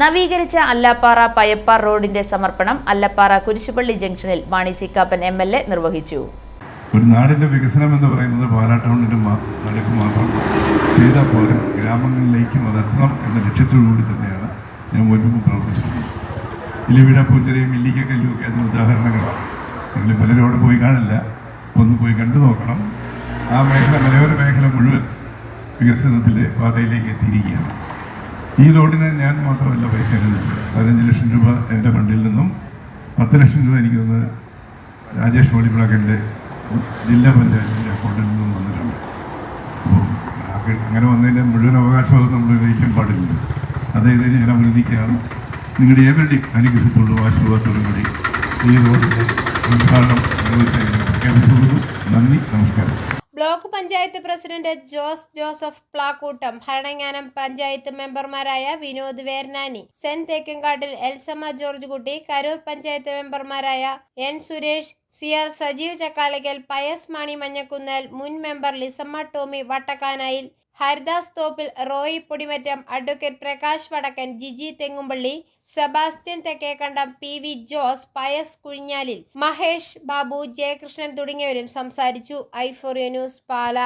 നവീകരിച്ച അല്ലാപ്പാറ പയപ്പാർ റോഡിന്റെ സമർപ്പണം അല്ലപ്പാറ കുരിശുപള്ളി ജംഗ്ഷനിൽ Mani C Kappan M L A നിർവഹിച്ചു. ഒരു നാടിന്റെ വികസനം എന്ന് പറയുന്നത് പാലാ ടൗണിന്റെ നടുക്ക് മാത്രം ചെയ്താൽ പോരാ. ഗ്രാമങ്ങളിലേക്കും അതെത്തണം എന്ന ലക്ഷ്യത്തോടുകൂടി തന്നെയാണ് ഞാൻ മുൻപ് പ്രവർത്തിച്ചിട്ടുള്ളത്. ഇലിവിട പൂഞ്ചിരയും ഇല്ലിക്കക്കല്ലും ഒക്കെ അതിന് ഉദാഹരണങ്ങളാണ് നിങ്ങൾ പലരും അവിടെ പോയി കാണില്ല. ഒന്ന് പോയി കണ്ടു നോക്കണം. ആ മേഖല മലയോര മേഖല മുഴുവൻ വികസനത്തിന്റെ പാതയിലേക്ക് എത്തിയിരിക്കുകയാണ്. ഈ റോഡിന് ഞാൻ മാത്രമല്ല പൈസ അനുവദിച്ചത് പതിനഞ്ച് ലക്ഷം രൂപ എന്റെ ഫണ്ടിൽ നിന്നും പത്ത് ലക്ഷം രൂപ എനിക്ക് തന്ന് രാജേഷ് മണിപ്പിളക്കന്റെ ജില്ലാ പഞ്ചായത്തിന്റെ അക്കൗണ്ടിൽ നിന്നും വന്നിട്ടുണ്ട്. അപ്പോൾ അങ്ങനെ വന്നതിന്റെ മുഴുവൻ അവകാശവും നമ്മൾ ഉപയോഗിക്കാൻ പാടില്ല. അതായത് ഞാൻ അഭിനന്ദിക്കുകയാണ്. നിങ്ങളുടെ ഏവരുടെയും അനുഗ്രഹത്തോടും ആശീർവാദത്തോടും കൂടി ഈ റോഡിന്റെ ഉദ്ഘാടനം നിർവഹിച്ചു നന്ദി നമസ്കാരം. ബ്ലോക്ക് പഞ്ചായത്ത് പ്രസിഡന്റ് ജോസ് ജോസഫ് പ്ലാക്കൂട്ടം ഭരണങ്ങാനം പഞ്ചായത്ത് മെമ്പർമാരായ വിനോദ് വേർനാനി സെന്റ് തേക്കങ്കാട്ടിൽ എൽസമ്മ ജോർജ് കുട്ടി കരൂർ പഞ്ചായത്ത് മെമ്പർമാരായ N Suresh C R Sajeev Chakkalakkal Pius Mani Manjakkunnel മുൻ member Lisamma Tomy Vattakkanayil Haridas Thoppil Roy Podimattam advocate Prakash Vadakkan Jiji Thengumpally Sebastian Thekkekandam P V Jose Pius Kuzhinjalil Mahesh Babu Jayakrishnan തുടങ്ങിയവരും സംസാരിച്ചു. ഐഫോറിയ news പാല.